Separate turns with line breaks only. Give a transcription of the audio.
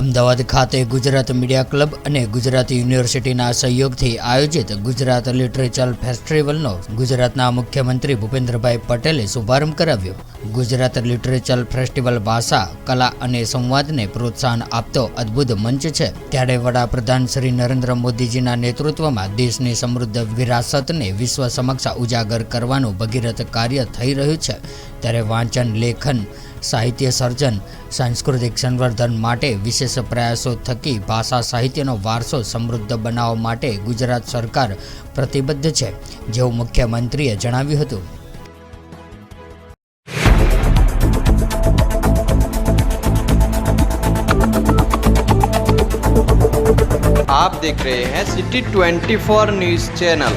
અમદાવાદ ખાતે Gujarat media club અને ગુજરાત યુનિવર્સિટીના સહયોગથી આયોજિત ગુજરાત લિટરેચર ફેસ્ટિવલનો ગુજરાતના મુખ્યમંત્રી ભૂપેન્દ્રભાઈ પટેલે શુભારંભ કરાવ્યો. ગુજરાત લિટરેચર ફેસ્ટિવલ ભાષા, કલા અને સંવાદને પ્રોત્સાહન આપતો અદ્ભુત મંચ છે. ત્યારે વડાપ્રધાન શ્રી નરેન્દ્ર મોદીજીના નેતૃત્વમાં દેશની સમૃદ્ધ વિરાસતને વિશ્વ સમક્ષ ઉજાગર કરવાનું ભગીરથ કાર્ય થઈ રહ્યું છે. ત્યારે વાંચન, લેખન, સાહિત્ય સર્જન, સાંસ્કૃતિક સંવર્ધન માટે વિશેષ પ્રયાસો થકી ભાષા સાહિત્યનો વારસો સમૃદ્ધ બનાવવા માટે ગુજરાત સરકાર પ્રતિબદ્ધ છે જેવું મુખ્યમંત્રીએ જણાવ્યું હતું
आप देख रहे हैं सिटी 24 न्यूज़ चैनल